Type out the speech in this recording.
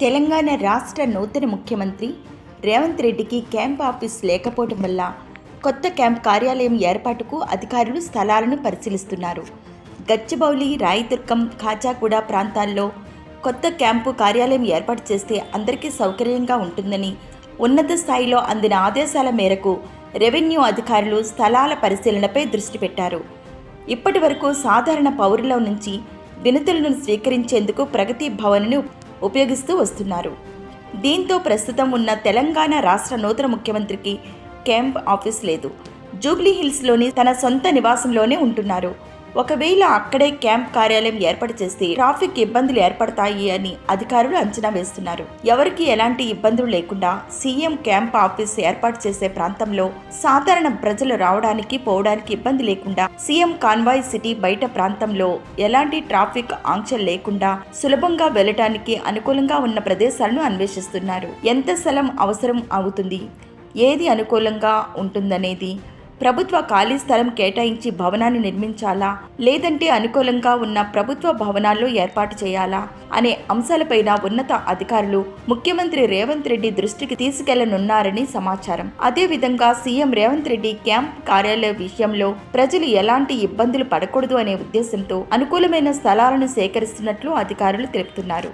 తెలంగాణ రాష్ట్ర నూతన ముఖ్యమంత్రి రేవంత్ రెడ్డికి క్యాంప్ ఆఫీస్ లేకపోవడం వల్ల కొత్త క్యాంప్ కార్యాలయం ఏర్పాటుకు అధికారులు స్థలాలను పరిశీలిస్తున్నారు. గచ్చిబౌలి రాయదుర్గం ఖాజాగూడ ప్రాంతాల్లో కొత్త క్యాంపు కార్యాలయం ఏర్పాటు చేస్తే అందరికీ సౌకర్యంగా ఉంటుందని ఉన్నత స్థాయిలో అందిన ఆదేశాల మేరకు రెవెన్యూ అధికారులు స్థలాల పరిశీలనపై దృష్టి పెట్టారు. ఇప్పటి వరకు సాధారణ పౌరుల నుంచి వినతులను స్వీకరించేందుకు ప్రగతి భవన్ను ఉపయోగిస్తూ వస్తున్నారు. దీంతో ప్రస్తుతం ఉన్న తెలంగాణ రాష్ట్ర నూతన ముఖ్యమంత్రికి క్యాంప్ ఆఫీస్ లేదు. జూబ్లీ హిల్స్లోని తన సొంత నివాసంలోనే ఉంటున్నారు. ఒకవేళ అక్కడే క్యాంప్ కార్యాలయం ఏర్పాటు చేస్తే ట్రాఫిక్ ఇబ్బందులు ఏర్పడతాయి అని అధికారులు అంచనా వేస్తున్నారు. ఎవరికి ఎలాంటి ఇబ్బందులు లేకుండా సీఎం క్యాంప్ ఆఫీస్ ఏర్పాటు చేసే ప్రాంతంలో సాధారణ ప్రజలు రావడానికి పోవడానికి ఇబ్బంది లేకుండా సీఎం కాన్వాయ్ సిటీ బయట ప్రాంతంలో ఎలాంటి ట్రాఫిక్ ఆంక్షలు లేకుండా సులభంగా వెళ్ళటానికి అనుకూలంగా ఉన్న ప్రదేశాలను అన్వేషిస్తున్నారు. ఎంత స్థలం అవసరం అవుతుంది? ఏది అనుకూలంగా ఉంటుందనేది ప్రభుత్వ ఖాళీ స్థలం కేటాయించి భవనాన్ని నిర్మించాలా? లేదంటే అనుకూలంగా ఉన్న ప్రభుత్వ భవనాల్లో ఏర్పాటు చేయాలా? అనే అంశాలపైన ఉన్నత అధికారులు ముఖ్యమంత్రి రేవంత్ రెడ్డి దృష్టికి తీసుకెళ్ళనున్నారని సమాచారం. అదేవిధంగా సీఎం రేవంత్ రెడ్డి క్యాంప్ కార్యాలయ విషయంలో ప్రజలు ఎలాంటి ఇబ్బందులు పడకూడదు అనే ఉద్దేశంతో అనుకూలమైన స్థలాలను సేకరిస్తున్నట్లు అధికారులు తెలుపుతున్నారు.